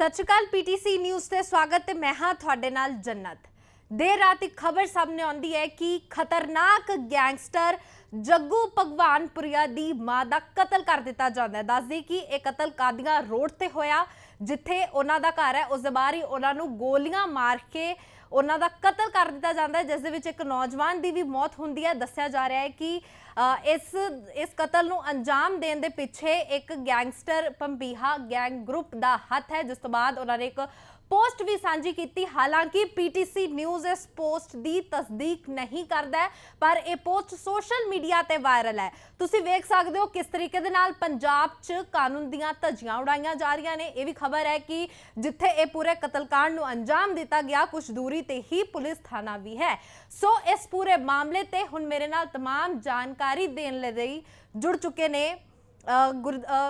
ਸਤਿ ਸ਼੍ਰੀ ਅਕਾਲ PTC news ਤੇ ਸਵਾਗਤ ਤੇ ਮੈਂ ਹਾਂ ਤੁਹਾਡੇ ਨਾਲ ਜੰਨਤ। ਦੇਰ ਰਾਤ ਇੱਕ ਖਬਰ ਸਾਹਮਣੇ ਆਉਂਦੀ ਹੈ ਕਿ ਖਤਰਨਾਕ ਗੈਂਗਸਟਰ ਜੱਗੂ ਭਗਵਾਨਪੁਰੀਆ ਦੀ ਮਾਂ ਦਾ ਕਤਲ ਕਰ ਦਿੱਤਾ ਜਾਂਦਾ ਹੈ। ਦੱਸਦੀ ਕਿ ਇਹ ਕਤਲ ਕਾਦੀਆਂ ਰੋਡ ਤੇ ਹੋਇਆ, ਜਿੱਥੇ ਉਹਨਾਂ ਦਾ ਘਰ ਹੈ। ਉਸ ਦੇ ਬਾਹਰ ਹੀ ਉਹਨਾਂ ਨੂੰ ਗੋਲੀਆਂ ਮਾਰ ਕੇ ਉਹਨਾਂ ਦਾ ਕਤਲ ਕਰ ਦਿੱਤਾ ਜਾਂਦਾ ਹੈ, ਜਿਸ ਦੇ ਵਿੱਚ ਇੱਕ ਨੌਜਵਾਨ ਦੀ ਵੀ ਮੌਤ ਹੁੰਦੀ ਹੈ। ਦੱਸਿਆ ਜਾ ਰਿਹਾ ਹੈ ਕਿ ਇਸ ਇਸ ਕਤਲ ਨੂੰ ਅੰਜਾਮ ਦੇਣ ਦੇ ਪਿੱਛੇ ਇੱਕ ਗੈਂਗਸਟਰ ਪੰਪੀਹਾ ਗੈਂਗ ਗਰੁੱਪ ਦਾ ਹੱਥ ਹੈ, ਜਿਸ ਤੋਂ ਬਾਅਦ ਉਹਨਾਂ ਨੇ ਇੱਕ ਪੋਸਟ ਵੀ ਸਾਂਝੀ ਕੀਤੀ। ਹਾਲਾਂਕਿ, ਪੀਟੀਸੀ ਨਿਊਜ਼ ਇਸ ਪੋਸਟ ਦੀ ਤਸਦੀਕ ਨਹੀਂ ਕਰਦਾ ਪਰ ਇਹ ਪੋਸਟ ਸੋਸ਼ਲ ਮੀਡੀਆ ਤੇ ਵਾਇਰਲ ਹੈ। ਤੁਸੀਂ ਵੇਖ ਸਕਦੇ ਹੋ ਕਿਸ ਤਰੀਕੇ ਦੇ ਨਾਲ ਪੰਜਾਬ 'ਚ ਕਾਨੂੰਨ ਦੀਆਂ ਧੱਜੀਆਂ ਉਡਾਈਆਂ ਜਾ ਰਹੀਆਂ ਨੇ। ਇਹ ਵੀ ਖਬਰ ਹੈ ਕਿ ਜਿੱਥੇ ਇਹ ਪੂਰੇ ਕਤਲकांड ਨੂੰ ਅੰਜਾਮ ਦਿੱਤਾ ਗਿਆ, ਕੁਝ ਦੂਰੀ ਤੇ ਹੀ ਪੁਲਿਸ ਥਾਣਾ ਵੀ ਹੈ। ਸੋ, ਇਸ ਪੂਰੇ ਮਾਮਲੇ ਤੇ ਹੁਣ ਮੇਰੇ ਨਾਲ ਤਮਾਮ ਜਾਣਕਾਰੀ ਦੇਣ ਲਈ ਜੁੜ ਚੁੱਕੇ ਨੇ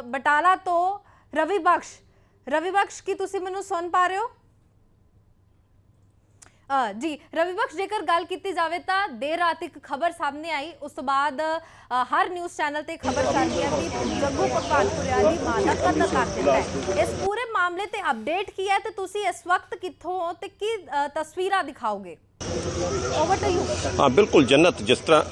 ਬਟਾਲਾ ਤੋਂ ਰਵੀ ਬਖਸ਼। ਰਵੀ ਬਖਸ਼, ਕੀ ਤੁਸੀਂ ਮੈਨੂੰ ਸੁਣ ਪਾ ਰਹੇ ਹੋ? ਜੀ, ਰਵੀ ਬਖਸ਼, ਜੇਕਰ ਗੱਲ ਕੀਤੀ ਜਾਵੇ ਤਾਂ ਦੇਰ ਰਾਤ ਇੱਕ ਖਬਰ ਸਾਹਮਣੇ ਆਈ। ਉਸ ਤੋਂ ਬਾਅਦ ਹਰ ਨਿਊਜ਼ ਚੈਨਲ ਤੇ ਖਬਰ ਚੱਲ ਰਹੀ ਹੈ ਕਿ ਜੱਗੂ ਭਗਵਾਨਪੁਰਿਆ ਦੀ ਮਾਂ ਕਤਲ ਕਰ ਦਿੱਤਾ ਹੈ। ਇਸ ਪੂਰੇ ਮਾਮਲੇ ਤੇ ਅਪਡੇਟ ਕੀ ਹੈ ਤੇ ਤੁਸੀਂ ਇਸ ਵਕਤ ਕਿੱਥੋਂ ਹੋ ਤੇ ਕੀ ਤਸਵੀਰਾਂ ਦਿਖਾਓਗੇ? ਓਵਰ ਟੂ ਯੂ ਹਾਂ, ਬਿਲਕੁਲ ਜੰਨਤ, ਜਿਸ ਤਰ੍ਹਾਂ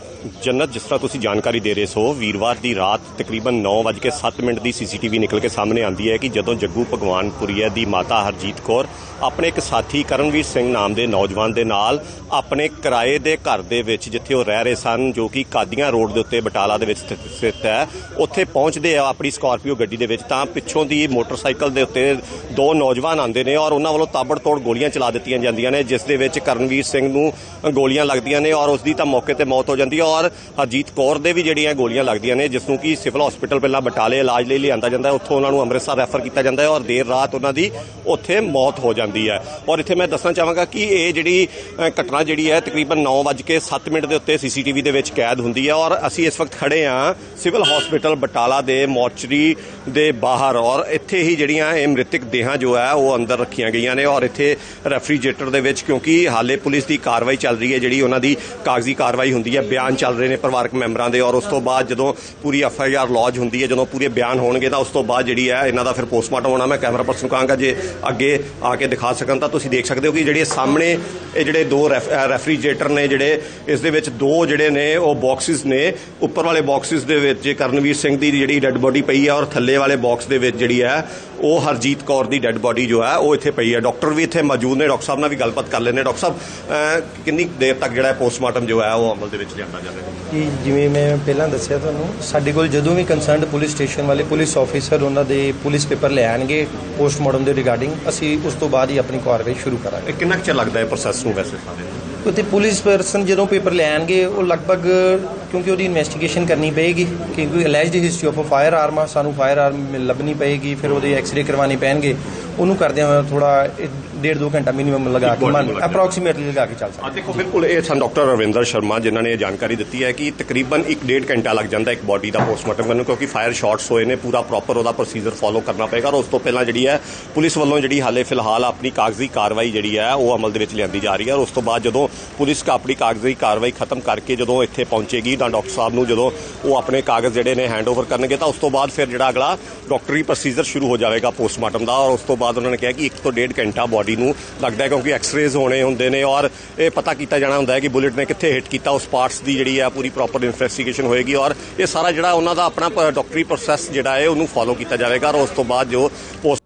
ਜੰਨਤ, ਜਿਸ ਤਰ੍ਹਾਂ ਤੁਸੀਂ ਜਾਣਕਾਰੀ ਦੇ ਰਹੇ ਸੋ, ਵੀਰਵਾਰ ਦੀ ਰਾਤ ਤਕਰੀਬਨ 9:07 ਮਿੰਟ ਦੀ ਸੀਸੀਟੀਵੀ ਨਿਕਲ ਕੇ ਸਾਹਮਣੇ ਆਂਦੀ ਹੈ ਕਿ ਜਦੋਂ ਜੱਗੂ ਭਗਵਾਨਪੁਰੀਆ ਦੀ ਮਾਤਾ ਹਰਜੀਤ ਕੌਰ ਆਪਣੇ ਇੱਕ ਸਾਥੀ ਕਰਨਵੀਰ ਸਿੰਘ ਨਾਮ ਦੇ ਨੌਜਵਾਨ ਦੇ ਨਾਲ ਆਪਣੇ ਕਿਰਾਏ ਦੇ ਘਰ ਦੇ ਵਿੱਚ ਜਿੱਥੇ ਉਹ ਰਹਿ ਰਹੇ ਸਨ, ਜੋ ਕਿ ਕਾਦੀਆਂ ਰੋਡ ਦੇ ਉੱਤੇ ਬਟਾਲਾ ਦੇ ਵਿੱਚ ਸਥਿਤ ਸਥਿਤ ਹੈ, ਉੱਥੇ ਪਹੁੰਚਦੇ ਆ ਆਪਣੀ ਸਕਾਰਪੀਓ ਗੱਡੀ ਦੇ ਵਿੱਚ, ਤਾਂ ਪਿੱਛੋਂ ਦੀ ਮੋਟਰਸਾਈਕਲ ਦੇ ਉੱਤੇ ਦੋ ਨੌਜਵਾਨ ਆਉਂਦੇ ਨੇ ਔਰ ਉਹਨਾਂ ਵੱਲੋਂ ਤਾਬੜਤੋੜ ਗੋਲੀਆਂ ਚਲਾ ਦਿੱਤੀਆਂ ਜਾਂਦੀਆਂ ਨੇ, ਜਿਸ ਦੇ ਵਿੱਚ ਕਰਨਵੀਰ ਸਿੰਘ ਨੂੰ ਗੋਲੀਆਂ ਲੱਗਦੀਆਂ ਨੇ ਔਰ ਉਸ ਦੀ ਤਾਂ ਮੌਕੇ ਤੇ ਮੌਤ ਹੋ ਜਾਂਦੀ ਹੈ ਔਰ ਹਰਜੀਤ ਕੌਰ ਦੇ ਵੀ ਜਿਹੜੀਆਂ ਗੋਲੀਆਂ ਲੱਗਦੀਆਂ ਨੇ, ਜਿਸ ਨੂੰ ਕਿ ਸਿਵਲ ਹਸਪੀਟਲ ਪਹਿਲਾਂ ਬਟਾਲੇ ਇਲਾਜ ਲਈ ਲਿਆਂਦਾ ਜਾਂਦਾ ਉੱਥੋਂ ਉਹਨਾਂ ਨੂੰ ਅੰਮ੍ਰਿਤਸਰ ਰੈਫਰ ਕੀਤਾ ਜਾਂਦਾ ਹੈ ਔਰ ਦੇਰ ਰਾਤ ਉਹਨਾਂ ਦੀ ਉੱਥੇ ਮੌਤ ਹੋ ਜਾਂਦੀ ਹੈ। ਔਰ ਇੱਥੇ ਮੈਂ ਦੱਸਣਾ ਚਾਹਾਂਗਾ ਕਿ ਇਹ ਜਿਹੜੀ ਘਟਨਾ ਜਿਹੜੀ ਹੈ, ਤਕਰੀਬਨ 9:07 ਮਿੰਟ ਦੇ ਉੱਤੇ ਸੀਸੀਟੀਵੀ ਦੇ ਵਿੱਚ ਕੈਦ ਹੁੰਦੀ ਹੈ ਔਰ ਅਸੀਂ ਇਸ ਵਕਤ ਖੜੇ ਹਾਂ ਸਿਵਲ ਹਸਪੀਟਲ ਬਟਾਲਾ ਦੇ ਮੋਰਚਰੀ ਦੇ ਬਾਹਰ ਔਰ ਇੱਥੇ ਹੀ ਜਿਹੜੀਆਂ ਇਹ ਮ੍ਰਿਤਕ ਦੇਹਾਂ ਜੋ ਹੈ, ਉਹ ਅੰਦਰ ਰੱਖੀਆਂ ਗਈਆਂ ਨੇ ਔਰ ਇੱਥੇ ਰੈਫਰੀਜਰੇਟਰ ਦੇ ਵਿੱਚ ਕਿਉਂਕਿ ਹਾਲੇ ਪੁਲਿਸ ਦੀ ਕਾਰਵਾਈ ਚੱਲ ਰਹੀ ਹੈ, ਜਿਹੜੀ ਉਹਨਾਂ ਦੀ ਕਾਗਜ਼ੀ ਕਾਰਵਾਈ ਹੁੰਦੀ ਹੈ, ਬਿਆਨ ਚੱਲ ਰਹੇ ਨੇ ਪਰਿਵਾਰਕ ਮੈਂਬਰਾਂ ਦੇ ਔਰ ਉਸ ਤੋਂ ਬਾਅਦ ਜਦੋਂ ਪੂਰੀ ਐਫ ਆਈ ਆਰ ਲੌਜ ਹੁੰਦੀ ਹੈ, ਜਦੋਂ ਪੂਰੇ ਬਿਆਨ ਹੋਣਗੇ, ਤਾਂ ਉਸ ਤੋਂ ਬਾਅਦ ਜਿਹੜੀ ਹੈ ਇਹਨਾਂ ਦਾ ਫਿਰ ਪੋਸਟਮਾਰਟਮ ਹੋਣਾ। ਮੈਂ ਕੈਮਰਾ ਪਰਸਨ ਕਹਾਂਗਾ ਜੇ ਅੱਗੇ ਆ ਕੇ ਦਿਖਾ ਸਕਣ ਤਾਂ ਤੁਸੀਂ ਦੇਖ ਸਕਦੇ ਹੋ ਕਿ ਜਿਹੜੇ ਸਾਹਮਣੇ ਇਹ ਜਿਹੜੇ ਦੋ ਰੈਫ- ਰੈਫਰੀਜਰੇਟਰ ਨੇ ਜਿਹੜੇ, ਇਸ ਦੇ ਵਿੱਚ ਦੋ ਜਿਹੜੇ ਨੇ ਉਹ ਬਾਕਸਿਸ ਨੇ। ਉੱਪਰ ਵਾਲੇ ਬਾਕਸਿਸ ਦੇ ਵਿੱਚ ਕਰਨਵੀਰ ਸਿੰਘ ਦੀ ਜਿਹੜੀ ਡੈੱਡ ਬੋਡੀ ਪਈ ਹੈ ਔਰ ਥੱਲੇ ਵਾਲੇ ਬਾਕਸ ਦੇ ਵਿੱਚ ਜਿਹੜੀ ਹੈ ਉਹ ਹਰਜੀਤ ਕੌਰ ਦੀ ਡੈੱਡ ਬੋਡੀ ਜੋ ਹੈ ਉਹ ਇੱਥੇ ਪਈ ਹੈ। ਡਾਕਟਰ ਵੀ ਇੱਥੇ ਮੌਜੂਦ ਨੇ, ਡਾਕਟਰ ਸਾਹਿਬ ਨਾਲ ਵੀ ਗੱਲਬਾਤ ਕਰ ਲੈਣੇ ਡਾਕਟਰ ਸਾਹਿਬ ਕਿੰਨੀ ਦੇਰ ਤੱਕ ਜਿਹੜਾ ਪੋਸਟਮਾਰਟਮ ਜੋ ਹੈ ਉਹ ਅਮਲ ਦੇ ਵਿੱਚ ਲਿਆਂਦਾ ਜਾਵੇਗਾ ਕਿ ਜਿਵੇਂ ਮੈਂ ਪਹਿਲਾਂ ਦੱਸਿਆ ਤੁਹਾਨੂੰ ਸਾਡੇ ਕੋਲ ਜਦੋਂ ਵੀ ਕੰਸਰਨਡ ਪੁਲਿਸ ਸਟੇਸ਼ਨ ਵਾਲੇ ਪੁਲਿਸ ਆਫੀਸਰ ਉਹਨਾਂ ਦੇ ਪੁਲਿਸ ਪੇਪਰ ਲੈ ਆਣਗੇ ਪੋਸਟਮਾਰਟਮ ਦੇ ਰਿਗਾਰਡਿੰਗ ਅਸੀਂ ਉਸ ਤੋਂ ਬਾਅਦ ਹੀ ਆਪਣੀ ਕਾਰਵਾਈ ਸ਼ੁਰੂ ਕਰਾਂਗੇ ਇਹ ਕਿੰਨਾ ਕੁ ਚਿਰ ਲੱਗਦਾ ਹੈ ਪ੍ਰੋਸੈਸ ਨੂੰ ਵੈਸੇ ਸਾਰੇ ਨੂੰ? ਉੱਥੇ ਪੁਲਿਸ ਪਰਸਨ ਜਦੋਂ ਪੇਪਰ ਲੈ ਆਣਗੇ ਉਹ ਲਗਭਗ ਕਿਉਂਕਿ ਉਹਦੀ ਇਨਵੈਸਟੀਗੇਸ਼ਨ ਕਰਨੀ ਪਏਗੀ ਕਿਉਂਕਿ alleged history of firearm ਆ, ਸਾਨੂੰ ਫਾਇਰ ਆਰਮ ਲੱਭਣੀ ਪਏਗੀ, ਫਿਰ ਉਹਦੇ ਐਕਸ-ਰੇ ਕਰਵਾਉਣੇ ਪੈਣਗੇ। ਉਹਨੂੰ ਕਰਦਿਆਂ ਹੋਇਆ ਥੋੜਾ ਡੇਢ ਦੋ ਘੰਟਾ ਮਿਨੀਮਮ ਲਗਾ ਕੇ ਮੰਨ ਅਪਰੋਕਸੀਮੇਟਲੀ ਲਗਾ ਕੇ ਚੱਲ ਸਕਦਾ। ਦੇਖੋ, ਬਿਲਕੁਲ ਇਹ ਸਨ ਡਾਕਟਰ ਰਵਿੰਦਰ ਸ਼ਰਮਾ, ਜਿਨ੍ਹਾਂ ਨੇ ਇਹ ਜਾਣਕਾਰੀ ਦਿੱਤੀ ਹੈ ਕਿ ਤਕਰੀਬਨ 1.5 ਘੰਟਾ ਲੱਗ ਜਾਂਦਾ ਇੱਕ ਬਾਡੀ ਦਾ ਪੋਸਟਮਾਰਟਮ ਕਰਨ ਕਿਉਂਕਿ ਫਾਇਰ ਸ਼ਾਟਸ ਹੋਏ ਨੇ, ਪੂਰਾ ਪ੍ਰੋਪਰ ਉਹਦਾ ਪ੍ਰੋਸੀਜਰ ਫਾਲੋ ਕਰਨਾ ਪਏਗਾ। ਔਰ ਉਸ ਤੋਂ ਪਹਿਲਾਂ ਜਿਹੜੀ ਹੈ, ਪੁਲਿਸ ਵੱਲੋਂ ਜਿਹੜੀ ਹਾਲੇ ਫਿਲਹਾਲ ਆਪਣੀ ਕਾਗਜ਼ੀ ਕਾਰਵਾਈ ਜਿਹੜੀ ਹੈ, ਉਹ ਅਮਲ ਦੇ ਵਿੱਚ ਲਿਆਂਦੀ ਜਾ ਰਹੀ ਹੈ। ਔਰ ਉਸ ਤੋਂ ਬਾਅਦ ਜਦੋਂ ਪੁਲਿਸ ਆਪਣੀ ਕਾਗਜ਼ੀ ਕਾਰਵਾਈ ਖਤਮ ਕਰਕੇ ਜਦੋਂ ਇੱਥੇ ਪਹੁੰਚੇਗੀ ਤਾਂ ਡਾਕਟਰ ਸਾਹਿਬ ਨੂੰ ਜਦੋਂ ਉਹ ਆਪਣੇ ਕਾਗਜ਼ ਜਿਹੜੇ ਨੇ ਹੈਂਡਓਵਰ ਕਰਨਗੇ ਤਾਂ ਉਸ ਤੋਂ ਬਾਅਦ ਫਿਰ ਜਿਹੜਾ ਅਗਲਾ ਡਾਕਟਰੀ ਪ੍ਰੋਸੀਜਰ ਸ਼ੁਰੂ ਹੋ ਜਾਵੇਗਾ ਪੋਸਟਮਾਰਟਮ ਦਾ ਔਰ ਉਸ ਤੋਂ ਬਾਅਦ ਉਹਨਾਂ ਨੇ ਕਿਹਾ ਕਿ 1 ਤੋਂ 1.5 ਘੰਟਾ ਬਾਡੀ ਨੂੰ ਲੱਗਦਾ ਹੈ ਕਿਉਂਕਿ ਐਕਸ-ਰੇਜ਼ ਹੋਣੇ ਹੁੰਦੇ ਨੇ ਔਰ ਇਹ ਪਤਾ ਕੀਤਾ ਜਾਣਾ ਹੁੰਦਾ ਹੈ ਕਿ ਬੁਲੇਟ ਨੇ ਕਿੱਥੇ ਹਿੱਟ ਕੀਤਾ, ਉਸ ਪਾਰਟਸ ਦੀ ਜਿਹੜੀ ਹੈ ਪੂਰੀ ਪ੍ਰੋਪਰ ਇਨਵੈਸਟੀਗੇਸ਼ਨ ਹੋਏਗੀ ਔਰ ਇਹ ਸਾਰਾ ਜਿਹੜਾ ਉਹਨਾਂ ਦਾ ਆਪਣਾ ਪ- ਡਾਕਟਰੀ ਪ੍ਰੋਸੈਸ ਜਿਹੜਾ ਹੈ ਉਹਨੂੰ ਫਾਲੋ ਕੀਤਾ ਜਾਵੇਗਾ ਔਰ ਉਸ ਤੋਂ ਬਾਅਦ ਜੋ ਪੋਸਟ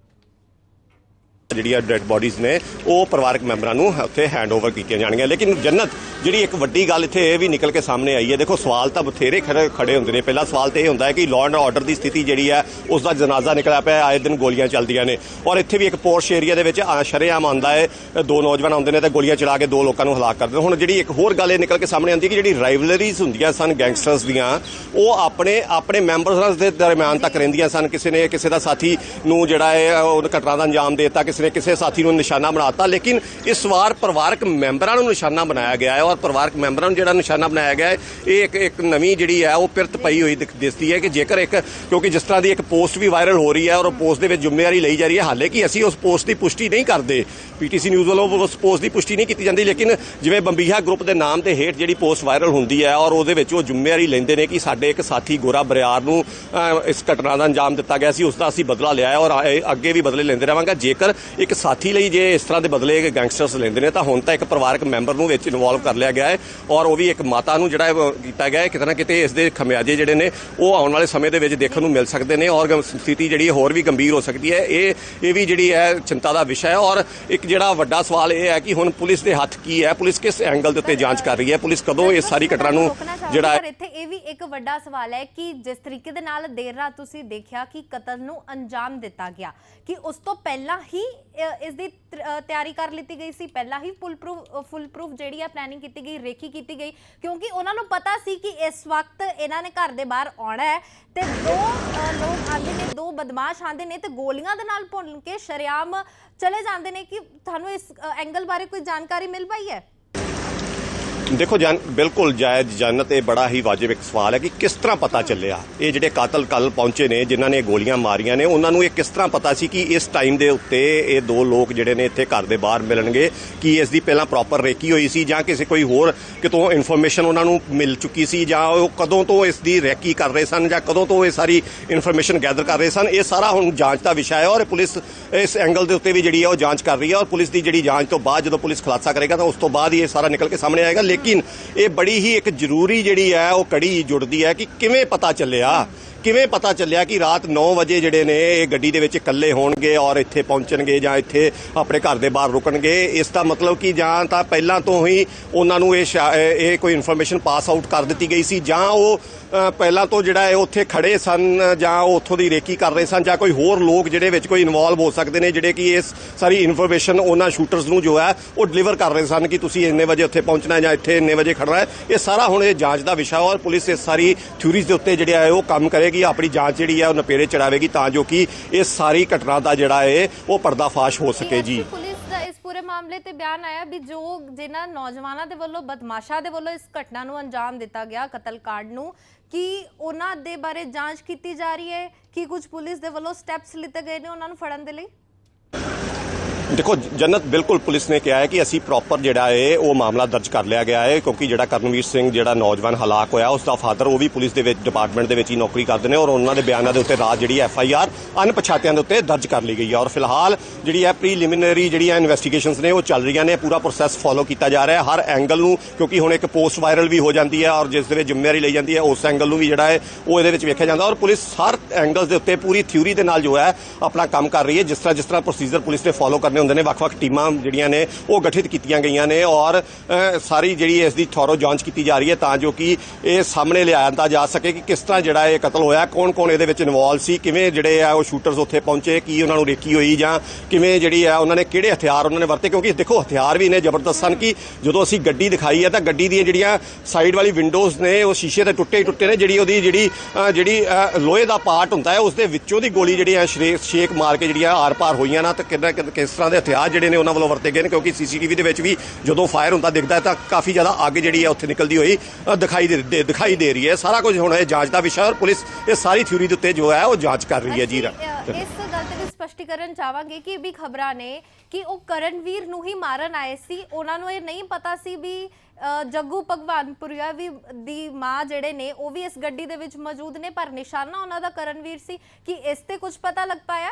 ਜਿਹੜੀਆਂ ਡੈਡ ਬੋਡੀਜ਼ ਨੇ, ਉਹ ਪਰਿਵਾਰਕ ਮੈਂਬਰਾਂ ਨੂੰ ਉੱਥੇ ਹੈਂਡਓਵਰ ਕੀਤੀਆਂ ਜਾਣਗੀਆਂ। ਲੇਕਿਨ ਜੰਨਤ, ਜਿਹੜੀ ਇੱਕ ਵੱਡੀ ਗੱਲ ਇੱਥੇ ਇਹ ਵੀ ਨਿਕਲ ਕੇ ਸਾਹਮਣੇ ਆਈ ਹੈ, ਦੇਖੋ ਸਵਾਲ ਤਾਂ ਬਥੇਰੇ ਖੜੇ ਹੁੰਦੇ ਨੇ। ਪਹਿਲਾ ਸਵਾਲ ਤੇ ਇਹ ਹੁੰਦਾ ਹੈ ਕਿ ਲਾਅ ਐਂਡ ਆਰਡਰ ਦੀ ਸਥਿਤੀ ਜਿਹੜੀ ਹੈ, ਉਸ ਦਾ ਜਨਾਜ਼ਾ ਨਿਕਲਿਆ ਪਿਆ ਆਏ ਦਿਨ ਗੋਲੀਆਂ ਚੱਲਦੀਆਂ ਨੇ। ਔਰ ਇੱਥੇ ਵੀ ਇੱਕ ਪੋਰਸ਼ ਏਰੀਆ ਦੇ ਵਿੱਚ ਸ਼ਰੇਆਮ ਆਉਂਦਾ ਹੈ, ਦੋ ਨੌਜਵਾਨ ਆਉਂਦੇ ਨੇ ਤੇ ਗੋਲੀਆਂ ਚਲਾ ਕੇ ਦੋ ਲੋਕਾਂ ਨੂੰ ਹਲਾਕ ਕਰਦੇ ਨੇ। ਹੁਣ ਜਿਹੜੀ ਇੱਕ ਹੋਰ ਗੱਲ ਇਹ ਨਿਕਲ ਕੇ ਸਾਹਮਣੇ ਆਉਂਦੀ ਹੈ ਕਿ ਜਿਹੜੀ ਰਾਈਵਲਰੀਜ਼ ਹੁੰਦੀਆਂ ਸਨ ਗੈਂਗਸਟਰਸ ਦੀਆਂ, ਉਹ ਆਪਣੇ ਆਪਣੇ ਮੈਂਬਰਸ ਦੇ ਦਰਮਿਆਨ ਤੱਕ ਰਹਿੰਦੀਆਂ ਸਨ। ਕਿਸੇ ਨੇ, ਕਿਸੇ ਦਾ ਸਾਥੀ ਨੂੰ ਜਿਹੜਾ ਹੈ, ਉਹ ਘਟਨਾ ਦਾ ਅੰਜਾਮ ਦੇ ਦਿੱਤਾ, ਕਿਸੇ ਨੇ ਕਿਸੇ ਸਾਥੀ ਨੂੰ ਨਿਸ਼ਾਨਾ ਬਣਾਤਾ, ਲੇਕਿਨ ਇਸ ਵਾਰ ਪਰਿਵਾਰਕ ਮੈਂਬਰਾਂ ਨੂੰ ਨਿਸ਼ਾਨਾ ਬਣਾਇਆ ਗਿਆ ਹੈ ਔਰ ਪਰਿਵਾਰਕ ਮੈਂਬਰਾਂ ਨੂੰ ਜਿਹੜਾ ਨਿਸ਼ਾਨਾ ਬਣਾਇਆ ਗਿਆ ਹੈ, ਇਹ ਇੱਕ ਇੱਕ ਨਵੀਂ ਜਿਹੜੀ ਹੈ, ਉਹ ਪਿਰਤ ਪਈ ਹੋਈ ਦਿਸਦੀ ਹੈ ਕਿ ਜੇਕਰ ਇੱਕ, ਕਿਉਂਕਿ ਜਿਸ ਤਰ੍ਹਾਂ ਦੀ ਇੱਕ ਪੋਸਟ ਵੀ ਵਾਇਰਲ ਹੋ ਰਹੀ ਹੈ ਔਰ ਉਹ ਪੋਸਟ ਦੇ ਵਿੱਚ ਜ਼ਿੰਮੇਵਾਰੀ ਲਈ ਜਾ ਰਹੀ ਹੈ, ਹਾਲੇ ਕਿ ਅਸੀਂ ਉਸ ਪੋਸਟ ਦੀ ਪੁਸ਼ਟੀ ਨਹੀਂ ਕਰਦੇ। ਪੀਟੀਸੀ ਨਿਊਜ਼ ਵੱਲੋਂ ਉਸ ਪੋਸਟ ਦੀ ਪੁਸ਼ਟੀ ਨਹੀਂ ਕੀਤੀ ਜਾਂਦੀ, ਲੇਕਿਨ ਜਿਵੇਂ ਬੰਬੀਹਾ ਗਰੁੱਪ ਦੇ ਨਾਮ ਤੇ ਹੇਠ ਜਿਹੜੀ ਪੋਸਟ ਵਾਇਰਲ ਹੁੰਦੀ ਹੈ ਔਰ ਉਹਦੇ ਵਿੱਚ ਉਹ ਜ਼ਿੰਮੇਵਾਰੀ ਲੈਂਦੇ ਨੇ ਕਿ ਸਾਡੇ ਇੱਕ ਸਾਥੀ ਗੋਰਾ ਬਰਿਆਰ ਨੂੰ ਇਸ ਘਟਨਾ ਦਾ ਅੰਜਾਮ ਦਿੱਤਾ ਗਿਆ ਸੀ, ਉਸ ਦਾ ਅਸੀਂ ਬਦਲਾ ਲਿਆ ਔਰ ਅੱਗੇ ਵੀ ਬਦਲੇ ਲੈਂਦੇ ਰਹਾਂਗੇ। ਜੇਕਰ ਇੱਕ ਸਾਥੀ ਲਈ ਜੇ ਇਸ ਤਰ੍ਹਾਂ ਦੇ ਬਦਲੇ ਗੈਂਗਸਟਰਸ ਲੈਂਦੇ ਨੇ, ਤਾਂ ਹੁਣ ਤਾਂ ਇੱਕ ਪਰਿਵਾਰਕ ਮੈਂਬਰ ਨੂੰ ਵਿੱਚ ਇਨਵੋਲਵ ਕਰ ਲਿਆ ਗਿਆ ਹੈ ਔਰ ਉਹ ਵੀ ਇੱਕ ਮਾਤਾ ਨੂੰ ਜਿਹੜਾ ਕੀਤਾ ਗਿਆ ਹੈ, ਕਿਤੇ ਨਾ ਕਿਤੇ ਇਸ ਦੇ ਖਮਿਆਜੇ ਜਿਹੜੇ ਨੇ, ਉਹ ਆਉਣ ਵਾਲੇ ਸਮੇਂ ਦੇ ਵਿੱਚ ਦੇਖਣ ਨੂੰ ਮਿਲ ਸਕਦੇ ਨੇ ਔਰ ਸਥਿਤੀ ਜਿਹੜੀ ਹੋਰ ਵੀ ਗੰਭੀਰ ਹੋ ਸਕਦੀ ਹੈ। ਇਹ ਇਹ ਵੀ ਜਿਹੜੀ ਹੈ ਚਿੰਤਾ ਦਾ ਵਿਸ਼ਾ ਹੈ ਔਰ ਇੱਕ ਜਿਹੜਾ ਵੱਡਾ ਸਵਾਲ ਇਹ ਹੈ ਕਿ ਹੁਣ ਪੁਲਿਸ ਦੇ ਹੱਥ ਕੀ ਹੈ, ਪੁਲਿਸ ਕਿਸ ਐਂਗਲ ਦੇ ਉੱਤੇ ਜਾਂਚ ਕਰ ਰਹੀ ਹੈ, ਪੁਲਿਸ ਕਦੋਂ ਇਸ ਸਾਰੀ ਘਟਨਾ ਨੂੰ ਜਿਹੜਾ ਪਰ ਇੱਥੇ ਇਹ ਵੀ ਇੱਕ ਵੱਡਾ ਸਵਾਲ ਹੈ ਕਿ ਜਿਸ ਤਰੀਕੇ ਦੇ ਨਾਲ ਦੇਰ ਰਾਤ ਤੁਸੀਂ ਦੇਖਿਆ ਕਿ ਕਤਲ ਨੂੰ ਅੰਜਾਮ ਦਿੱਤਾ ਗਿਆ ਕਿ ਉਸ ਤੋਂ ਪਹਿਲਾਂ ਹੀ ਅ, ਇਸ ਦੀ ਤ- ਅ, ਤਿਆਰੀ ਕਰ ਲਿੱਤੀ ਗਈ ਸੀ ਪਹਿਲਾਂ ਹੀ ਫੁੱਲ ਪ੍ਰੂਫ ਫੁੱਲ ਪ੍ਰੂਫ ਜਿਹੜੀ ਹੈ ਪਲੈਨਿੰਗ ਕੀਤੀ ਗਈ ਰੇਕੀ ਕੀਤੀ ਗਈ ਕਿਉਂਕਿ ਉਹਨਾਂ ਨੂੰ ਪਤਾ ਸੀ ਕਿ ਇਸ ਵਕਤ ਇਹਨਾਂ ਨੇ ਘਰ ਦੇ ਬਾਹਰ ਆਉਣਾ ਹੈ ਤੇ ਦੋ ਅ, ਲੋਕ ਆਉਂਦੇ ਨੇ ਦੋ ਬਦਮਾਸ਼ ਆਉਂਦੇ ਨੇ ਤੇ ਗੋਲੀਆਂ ਦੇ ਨਾਲ ਭੁੰਨ ਕੇ ਸ਼ਰੇਆਮ ਚਲੇ ਜਾਂਦੇ ਨੇ ਕਿ ਤੁਹਾਨੂੰ ਇਸ ਐਂਗਲ ਬਾਰੇ ਕੋਈ ਜਾਣਕਾਰੀ ਮਿਲ ਪਈ ਹੈ? ਦੇਖੋ ਜਾਨ, ਬਿਲਕੁਲ ਜਾਇਜ਼ ਜਨਤ, ਇਹ ਬੜਾ ਹੀ ਵਾਜਿਬ ਇੱਕ ਸਵਾਲ ਹੈ ਕਿ ਕਿਸ ਤਰ੍ਹਾਂ ਪਤਾ ਚੱਲਿਆ? ਇਹ ਜਿਹੜੇ ਕਾਤਲ ਕੱਲ ਪਹੁੰਚੇ ਨੇ, ਜਿਨ੍ਹਾਂ ਨੇ ਗੋਲੀਆਂ ਮਾਰੀਆਂ ਨੇ, ਉਹਨਾਂ ਨੂੰ ਇਹ ਕਿਸ ਤਰ੍ਹਾਂ ਪਤਾ ਸੀ ਕਿ ਇਸ ਟਾਈਮ ਦੇ ਉੱਤੇ ਇਹ ਦੋ ਲੋਕ ਜਿਹੜੇ ਨੇ ਇੱਥੇ ਘਰ ਦੇ ਬਾਹਰ ਮਿਲਣਗੇ, ਕਿ ਇਸ ਦੀ ਪਹਿਲਾਂ ਪ੍ਰੋਪਰ ਰੇਕੀ ਹੋਈ ਸੀ ਜਾਂ ਕਿਸੇ ਕੋਈ ਹੋਰ ਕਿਤੋਂ ਇਨਫੋਰਮੇਸ਼ਨ ਉਹਨਾਂ ਨੂੰ ਮਿਲ ਚੁੱਕੀ ਸੀ, ਜਾਂ ਉਹ ਕਦੋਂ ਤੋਂ ਇਸ ਦੀ ਰੇਕੀ ਕਰ ਰਹੇ ਸਨ, ਜਾਂ ਕਦੋਂ ਤੋਂ ਇਹ ਸਾਰੀ ਇਨਫੋਰਮੇਸ਼ਨ ਗੈਦਰ ਕਰ ਰਹੇ ਸਨ? ਇਹ ਸਾਰਾ ਹੁਣ ਜਾਂਚ ਦਾ ਵਿਸ਼ਾ ਹੈ ਔਰ ਪੁਲਿਸ ਇਸ ਐਂਗਲ ਦੇ ਉੱਤੇ ਵੀ ਜਿਹੜੀ ਹੈ ਉਹ ਜਾਂਚ ਕਰ ਰਹੀ ਹੈ ਔਰ ਪੁਲਿਸ ਦੀ ਜਿਹੜੀ ਜਾਂਚ ਤੋਂ ਬਾਅਦ ਜਦੋਂ ਪੁਲਿਸ ਖੁਲਾਸਾ ਕਰੇਗਾ ਤਾਂ ਉਸ ਤੋਂ ਬਾਅਦ ਹੀ ਇਹ ਸਾਰਾ ਨਿਕਲ ਕੇ ਸਾਹਮਣੇ ਆਏਗਾ ਲੇਕਿਨ ਇਹ ਬੜੀ ਹੀ ਇੱਕ ਜ਼ਰੂਰੀ ਜਿਹੜੀ ਹੈ, ਉਹ ਕੜੀ ਜੁੜਦੀ ਹੈ ਕਿ ਕਿਵੇਂ ਪਤਾ ਚੱਲਿਆ? ਕਿਵੇਂ ਪਤਾ ਚੱਲਿਆ ਕਿ ਰਾਤ 9 ਵਜੇ ਜਿਹੜੇ ਨੇ ਇਹ ਗੱਡੀ ਦੇ ਵਿੱਚ ਇਕੱਲੇ ਹੋਣਗੇ ਔਰ ਇੱਥੇ ਪਹੁੰਚਣਗੇ ਜਾਂ ਇੱਥੇ ਆਪਣੇ ਘਰ ਦੇ ਬਾਹਰ ਰੁਕਣਗੇ? ਇਸ ਦਾ ਮਤਲਬ ਕਿ ਜਾਂ ਤਾਂ ਪਹਿਲਾਂ ਤੋਂ ਹੀ ਉਹਨਾਂ ਨੂੰ ਇਹ ਸ਼ਾ- ਇਹ ਕੋਈ ਇਨਫੋਰਮੇਸ਼ਨ ਪਾਸ ਆਊਟ ਕਰ ਦਿੱਤੀ ਗਈ ਸੀ ਜਾਂ ਉਹ ਪਹਿਲਾਂ ਤੋਂ ਜਿਹੜਾ ਹੈ ਉੱਥੇ ਖੜੇ ਸਨ ਜਾਂ ਉਹ ਉੱਥੋਂ ਦੀ ਰੇਕੀ ਕਰ ਰਹੇ ਸਨ ਜਾਂ ਕੋਈ ਹੋਰ ਲੋਕ ਜਿਹੜੇ ਵਿੱਚ ਕੋਈ ਇਨਵੋਲਵ ਹੋ ਸਕਦੇ ਨੇ ਜਿਹੜੇ ਕਿ ਇਸ ਸਾਰੀ ਇਨਫੋਰਮੇਸ਼ਨ ਉਹਨਾਂ ਸ਼ੂਟਰਸ ਨੂੰ ਜੋ ਹੈ ਉਹ ਡਿਲੀਵਰ ਕਰ ਰਹੇ ਸਨ ਕਿ ਤੁਸੀਂ ਇੰਨੇ ਵਜੇ ਉੱਥੇ ਪਹੁੰਚਣਾ ਹੈ ਜਾਂ ਇੱਥੇ ਇੰਨੇ ਵਜੇ ਖੜਨਾ ਹੈ। ਇਹ ਸਾਰਾ ਹੁਣ ਇਹ ਜਾਂਚ ਦਾ ਵਿਸ਼ਾ ਔਰ ਪੁਲਿਸ ਇਸ ਸਾਰੀ ਥਿਊਰੀਜ਼ ਦੇ ਉੱਤੇ ਜਿਹੜਾ ਹੈ ਉਹ ਕੰਮ ਕਰੇ। ਕਰੇਗੀ ਆਪਣੀ ਜਾਂਚ ਜਿਹੜੀ ਹੈ ਉਹ ਨਪੇੜੇ ਚੜਾਵੇਗੀ ਤਾਂ ਜੋ ਕਿ ਇਹ ਸਾਰੀ ਘਟਨਾ ਦਾ ਜਿਹੜਾ ਹੈ ਉਹ ਪਰਦਾਫਾਸ਼ ਹੋ ਸਕੇ ਜੀ। ਪੁਲਿਸ ਦਾ ਇਸ ਪੂਰੇ ਮਾਮਲੇ ਤੇ ਬਿਆਨ ਆਇਆ ਵੀ ਜੋ ਜਿਨ੍ਹਾਂ ਨੌਜਵਾਨਾਂ ਦੇ ਵੱਲੋਂ ਬਦਮਾਸ਼ਾ ਦੇ ਵੱਲੋਂ ਇਸ ਘਟਨਾ ਨੂੰ ਅੰਜਾਮ ਦਿੱਤਾ ਗਿਆ ਕਤਲकांड ਨੂੰ, ਕਿ ਉਹਨਾਂ ਦੇ ਬਾਰੇ ਜਾਂਚ ਕੀਤੀ ਜਾ ਰਹੀ ਹੈ? ਕਿ ਕੁਝ ਪੁਲਿਸ ਦੇ ਵੱਲੋਂ ਸਟੈਪਸ ਲਿੱਤੇ ਗਏ ਨੇ ਉਹਨਾਂ ਨੂੰ ਫੜਨ ਦੇ ਲਈ? ਦੇਖੋ, ਜਨਤ ਬਿਲਕੁਲ ਪੁਲਿਸ ਨੇ ਕਿਹਾ ਹੈ ਕਿ ਅਸੀਂ ਪ੍ਰੋਪਰ ਜਿਹੜਾ ਹੈ ਉਹ ਮਾਮਲਾ ਦਰਜ ਕਰ ਲਿਆ ਗਿਆ ਹੈ ਕਿਉਂਕਿ ਜਿਹੜਾ ਕਰਨਵੀਰ ਸਿੰਘ, ਜਿਹੜਾ ਨੌਜਵਾਨ ਹਲਾਕ ਹੋਇਆ ਉਸ ਦਾ ਫਾਦਰ ਉਹ ਵੀ ਪੁਲਿਸ ਦੇ ਵਿੱਚ ਡਿਪਾਰਟਮੈਂਟ ਦੇ ਵਿੱਚ ਹੀ ਨੌਕਰੀ ਕਰਦੇ ਨੇ ਔਰ ਉਹਨਾਂ ਦੇ ਬਿਆਨਾਂ ਦੇ ਉੱਤੇ ਰਾਤ ਜਿਹੜੀ ਐਫ ਆਈ ਆਰ ਅਣਪਛਾਤਿਆਂ ਦੇ ਉੱਤੇ ਦਰਜ ਕਰ ਲਈ ਗਈ ਹੈ। ਔਰ ਫਿਲਹਾਲ ਜਿਹੜੀ ਹੈ ਪ੍ਰੀਲਿਮਿਨਰੀ ਜਿਹੜੀਆਂ ਇਨਵੈਸਟੀਗੇਸ਼ਨਸ ਨੇ, ਉਹ ਚੱਲ ਰਹੀਆਂ ਨੇ, ਪੂਰਾ ਪ੍ਰੋਸੈਸ ਫੋਲੋ ਕੀਤਾ ਜਾ ਰਿਹਾ ਹੈ ਹਰ ਐਂਗਲ ਨੂੰ, ਕਿਉਂਕਿ ਹੁਣ ਇੱਕ ਪੋਸਟ ਵਾਇਰਲ ਵੀ ਹੋ ਜਾਂਦੀ ਹੈ ਔਰ ਜਿਸ ਦੇ ਵਿੱਚ ਜ਼ਿੰਮੇਵਾਰੀ ਲਈ ਜਾਂਦੀ ਹੈ, ਉਸ ਐਂਗਲ ਨੂੰ ਵੀ ਜਿਹੜਾ ਹੈ ਉਹ ਇਹਦੇ ਵਿੱਚ ਵੇਖਿਆ ਜਾਂਦਾ ਔਰ ਪੁਲਿਸ ਹਰ ਐਂਗਲਸ ਦੇ ਉੱਤੇ ਪੂਰੀ ਥਿਊਰੀ ਦੇ ਨਾਲ ਜੋ ਹੈ, ਆਪਣਾ ਕੰਮ ਕਰ ਰਹੀ ਹੈ। ਜਿਸ ਤਰ੍ਹਾਂ ਜਿਸ ਤਰ੍ਹਾਂ ਪ੍ਰੋਸੀਜਰ ਪੁਲਿਸ ਨੇ ਫੋਲੋ ਕਰਨੇ ਹੁੰਦੇ ਨੇ, ਵੱਖ-ਵੱਖ ਟੀਮਾਂ ਜਿਹੜੀਆਂ ਨੇ, ਉਹ ਗਠਿਤ ਕੀਤੀਆਂ ਗਈਆਂ ਨੇ ਔਰ ਸਾਰੀ ਜਿਹੜੀ ਇਸ ਦੀ ਥੋਰੋ ਜਾਂਚ ਕੀਤੀ ਜਾ ਰਹੀ ਹੈ ਤਾਂ ਜੋ ਕਿ ਇਹ ਸਾਹਮਣੇ ਲਿਆਂਦਾ ਜਾ ਸਕੇ ਕਿ ਕਿਸ ਤਰ੍ਹਾਂ ਜਿਹੜਾ ਇਹ ਕਤਲ ਹੋਇਆ, ਕੌਣ-ਕੌਣ ਇਹਦੇ ਵਿੱਚ ਇਨਵੋਲਵ ਸੀ, ਕਿਵੇਂ ਜਿਹੜੇ ਆ ਉਹ ਸ਼ੂਟਰਸ ਉੱਥੇ ਪਹੁੰਚੇ, ਕੀ ਉਹਨਾਂ ਨੂੰ ਰੇਕੀ ਹੋਈ ਜਾਂ ਕਿਵੇਂ ਜਿਹੜੀ ਆ ਉਹਨਾਂ ਨੇ ਕਿਹੜੇ ਹਥਿਆਰ ਉਹਨਾਂ ਨੇ ਵਰਤੇ, ਕਿਉਂਕਿ ਦੇਖੋ ਹਥਿਆਰ ਵੀ ਨੇ ਜ਼ਬਰਦਸਤ ਸਨ ਕਿ ਜਦੋਂ ਅਸੀਂ ਗੱਡੀ ਦਿਖਾਈ ਹੈ ਤਾਂ ਗੱਡੀ ਦੀਆਂ ਜਿਹੜੀਆਂ ਸਾਈਡ ਵਾਲੀ ਵਿੰਡੋਜ਼ ਨੇ, ਉਹ ਸ਼ੀਸ਼ੇ ਦੇ ਟੁੱਟੇ ਹੀ ਟੁੱਟੇ ਨੇ, ਜਿਹੜੀ ਉਹਦੀ ਜਿਹੜੀ ਜਿਹੜੀ ਲੋਹੇ ਦਾ ਪਾਰਟ ਹੁੰਦਾ ਹੈ, ਉਸ ਦੇ ਵਿੱਚੋਂ ਦੀ ਗੋਲੀ ਜਿਹੜੀ ਆ ਸ਼ਰੇ- ਛੇਕ ਮਾਰ ਕੇ ਜਿਹੜੀਆਂ ਆਰ-ਪਾਰ ਹੋਈਆਂ ਨਾ, ਤਾਂ ਕਿੰਨਾ ਕਿੰਨਾ- ਕਿਸ ਤਰ੍ਹਾਂ ਦੇ ਹਥਿਆਰ ਜਿਹੜੇ ਨੇ ਉਹਨਾਂ ਵੱਲੋਂ ਵਰਤੇ ਗਏ ਨੇ ਕਿਉਂਕਿ ਸੀਸੀਟੀਵੀ ਦੇ ਵਿੱਚ ਵੀ ਜਦੋਂ ਫਾਇਰ ਹੁੰਦਾ ਦਿਖਦਾ ਹੈ ਤਾਂ ਕਾਫੀ ਜ਼ਿਆਦਾ ਅੱਗ ਜਿਹੜੀ ਹੈ ਉੱਥੇ ਨਿਕਲਦੀ ਹੋਈ ਦਿਖਾਈ ਦੇ ਦਿਖਾਈ ਦੇ ਰਹੀ ਹੈ। ਸਾਰਾ ਕੁਝ ਹੁਣ ਇਹ ਜਾਂਚ ਦਾ ਵਿਸ਼ਾ ਔਰ ਪੁਲਿਸ ਇਹ ਸਾਰੀ ਥਿਊਰੀ ਦੇ ਉੱਤੇ ਜੋ ਹੈ ਉਹ ਜਾਂਚ ਕਰ ਰਹੀ ਹੈ ਜੀ। ਇਸ ਗੱਲ ਤੇ ਵੀ ਸਪਸ਼ਟੀਕਰਨ ਚਾਹਾਂਗੇ ਕਿ ਵੀ ਖਬਰਾਂ ਨੇ ਕਿ ਉਹ ਕਰਨਵੀਰ ਨੂੰ ਹੀ ਮਾਰਨ ਆਏ ਸੀ। ਉਹਨਾਂ ਨੂੰ ਇਹ ਨਹੀਂ ਪਤਾ ਸੀ ਵੀ ਜੱਗੂ ਭਗਵਾਨਪੁਰੀਆ ਵੀ ਦੀ ਮਾਂ ਜਿਹੜੇ ਨੇ ਉਹ ਵੀ ਇਸ ਗੱਡੀ ਦੇ ਵਿੱਚ ਮੌਜੂਦ ਨੇ ਪਰ ਨਿਸ਼ਾਨਾ ਉਹਨਾਂ ਦਾ ਕਰਨਵੀਰ ਸੀ। ਕਿ ਇਸ ਤੇ ਕੁਝ ਪਤਾ ਲੱਗ ਪਾਇਆ?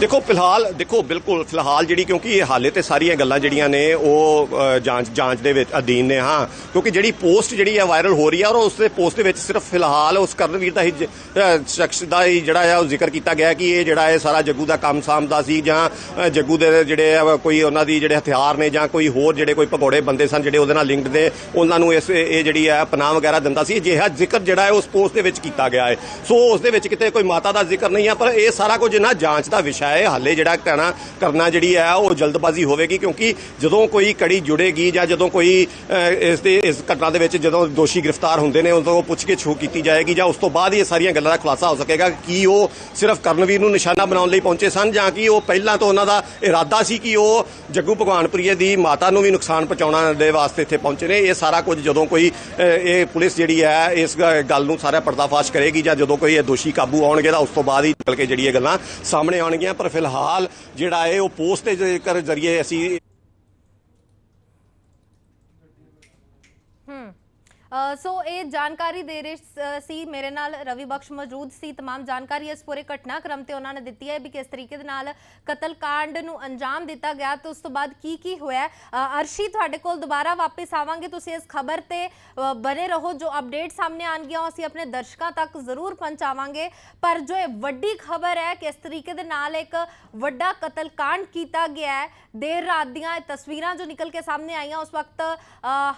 ਦੇਖੋ, ਫਿਲਹਾਲ, ਦੇਖੋ, ਬਿਲਕੁਲ, ਫਿਲਹਾਲ ਜਿਹੜੀ ਕਿਉਂਕਿ ਇਹ ਹਾਲੇ ਤੇ ਸਾਰੀਆਂ ਗੱਲਾਂ ਜਿਹੜੀਆਂ ਨੇ, ਉਹ ਜਾਂਚ ਜਾਂਚ ਦੇ ਵਿੱਚ ਅਧੀਨ ਨੇ, ਹਾਂ। ਕਿਉਂਕਿ ਜਿਹੜੀ ਪੋਸਟ ਜਿਹੜੀ ਹੈ ਵਾਇਰਲ ਹੋ ਰਹੀ ਹੈ ਔਰ ਉਸ ਦੇ ਪੋਸਟ ਦੇ ਵਿੱਚ ਸਿਰਫ ਫਿਲਹਾਲ ਉਸ ਕਰਨਵੀਰ ਦਾ ਹੀ ਸ਼ਖਸ ਦਾ ਹੀ ਜਿਹੜਾ ਆ, ਉਹ ਜ਼ਿਕਰ ਕੀਤਾ ਗਿਆ ਕਿ ਇਹ ਜਿਹੜਾ ਹੈ ਸਾਰਾ ਜੱਗੂ ਦਾ ਕੰਮ ਸਾਂਭਦਾ ਸੀ, ਜਾਂ ਜੱਗੂ ਦੇ ਜਿਹੜੇ ਕੋਈ ਉਹਨਾਂ ਦੀ ਜਿਹੜੇ ਹਥਿਆਰ ਨੇ, ਜਾਂ ਕੋਈ ਹੋਰ ਜਿਹੜੇ ਕੋਈ ਭਗੌੜੇ ਬੰਦੇ ਸਨ, ਜਿਹੜੇ ਉਹਦੇ ਨਾਲ ਲਿੰਕਡ ਨੇ, ਉਹਨਾਂ ਨੂੰ ਇਸ, ਇਹ ਜਿਹੜੀ ਹੈ ਪਨਾਹ ਵਗੈਰਾ ਦਿੰਦਾ ਸੀ। ਅਜਿਹਾ ਜ਼ਿਕਰ ਜਿਹੜਾ ਹੈ ਉਸ ਪੋਸਟ ਦੇ ਵਿੱਚ ਕੀਤਾ ਗਿਆ ਹੈ। ਸੋ ਉਸ ਦੇ ਵਿੱਚ ਕਿਤੇ ਕੋਈ ਮਾਤਾ ਦਾ ਜ਼ਿਕਰ ਨਹੀਂ ਹੈ ਪਰ ਇਹ ਸਾਰਾ ਕੁਝ ਨਾ ਜਾਂਚ ਦਾ ਵਿਸ਼ਾ ਨਸ਼ਾ ਹੈ, ਹਾਲੇ ਜਿਹੜਾ ਕਹਿਣਾ ਕਰਨਾ ਜਿਹੜੀ ਹੈ, ਉਹ ਜਲਦਬਾਜ਼ੀ ਹੋਵੇਗੀ ਕਿਉਂਕਿ ਜਦੋਂ ਕੋਈ ਕੜੀ ਜੁੜੇਗੀ ਜਾਂ ਜਦੋਂ ਕੋਈ ਇਸ ਦੇ, ਇਸ ਘਟਨਾ ਦੇ ਵਿੱਚ ਜਦੋਂ ਦੋਸ਼ੀ ਗ੍ਰਿਫਤਾਰ ਹੁੰਦੇ ਨੇ, ਉਦੋਂ ਉਹ ਪੁੱਛ ਕੇ ਛੂ ਕੀਤੀ ਜਾਏਗੀ ਜਾਂ ਉਸ ਤੋਂ ਬਾਅਦ ਹੀ ਇਹ ਸਾਰੀਆਂ ਗੱਲਾਂ ਦਾ ਖੁਲਾਸਾ ਹੋ ਸਕੇਗਾ ਕਿ ਉਹ ਸਿਰਫ ਕਰਨਵੀਰ ਨੂੰ ਨਿਸ਼ਾਨਾ ਬਣਾਉਣ ਲਈ ਪਹੁੰਚੇ ਸਨ ਜਾਂ ਕਿ ਉਹ ਪਹਿਲਾਂ ਤੋਂ ਉਹਨਾਂ ਦਾ ਇਰਾਦਾ ਸੀ ਕਿ ਉਹ ਜੱਗੂ ਭਗਵਾਨਪੁਰੀਏ ਦੀ ਮਾਤਾ ਨੂੰ ਵੀ ਨੁਕਸਾਨ ਪਹੁੰਚਾਉਣ ਦੇ ਵਾਸਤੇ ਇੱਥੇ ਪਹੁੰਚੇ ਨੇ। ਇਹ ਸਾਰਾ ਕੁਝ ਜਦੋਂ ਕੋਈ ਇਹ ਪੁਲਿਸ ਜਿਹੜੀ ਹੈ, ਇਸ ਗੱਲ ਨੂੰ ਸਾਰਾ ਪਰਦਾਫਾਸ਼ ਕਰੇਗੀ ਜਾਂ ਜਦੋਂ ਕੋਈ ਇਹ ਦੋਸ਼ੀ ਕਾਬੂ ਆਉਣਗੇ ਤਾਂ ਉਸ ਤੋਂ ਬਾਅਦ ਹੀ ਨਿਕਲ ਕੇ ਜਿਹੜੀ ਇਹ ਗੱਲਾਂ ਸਾਹਮਣੇ ਆਉਣਗੀਆਂ। ਪਰ ਫਿਲਹਾਲ ਜਿਹੜਾ ਹੈ ਉਹ ਪੋਸਟ ਦੇ ਜੇਕਰ ਜ਼ਰੀਏ ਅਸੀਂ ਹਮ ਅ, ਸੋ ਇਹ ਜਾਣਕਾਰੀ ਦੇ ਰਹੇ ਸੀ ਮੇਰੇ ਨਾਲ ਰਵੀ ਬਖਸ਼ ਮੌਜੂਦ ਸੀ। तमाम ਜਾਣਕਾਰੀ ਇਸ ਪੂਰੇ ਘਟਨਾ ਕ੍ਰਮ ਤੇ ਉਹਨਾਂ ਨੇ ਦਿੱਤੀ ਹੈ ਵੀ ਕਿਸ ਤਰੀਕੇ ਦੇ ਨਾਲ ਕਤਲ ਕਾਂਡ ਨੂੰ ਅੰਜਾਮ ਦਿੱਤਾ ਗਿਆ ਤੇ ਉਸ ਤੋਂ ਬਾਅਦ ਕੀ ਕੀ ਹੋਇਆ ਅਰਸ਼ੀ, ਤੁਹਾਡੇ ਕੋਲ ਦੁਬਾਰਾ ਵਾਪਸ ਆਵਾਂਗੇ। ਤੁਸੀਂ ਇਸ ਖਬਰ ਤੇ ਬਨੇ ਰਹੋ। ਜੋ ਅਪਡੇਟ ਸਾਹਮਣੇ ਆਣਗੀਆਂ ਅਸੀਂ ਆਪਣੇ ਦਰਸ਼ਕਾਂ ਤੱਕ ਜ਼ਰੂਰ ਪਹੁੰਚਾਵਾਂਗੇ। ਪਰ ਜੋ ਇਹ ਵੱਡੀ ਖਬਰ ਹੈ, ਕਿਸ ਤਰੀਕੇ ਦੇ ਨਾਲ ਇੱਕ ਵੱਡਾ ਕਤਲ ਕਾਂਡ ਕੀਤਾ ਗਿਆ ਹੈ, ਦੇਰ ਰਾਤ ਦੀਆਂ ਤਸਵੀਰਾਂ ਜੋ ਨਿਕਲ ਕੇ ਸਾਹਮਣੇ ਆਈਆਂ, ਉਸ ਵਕਤ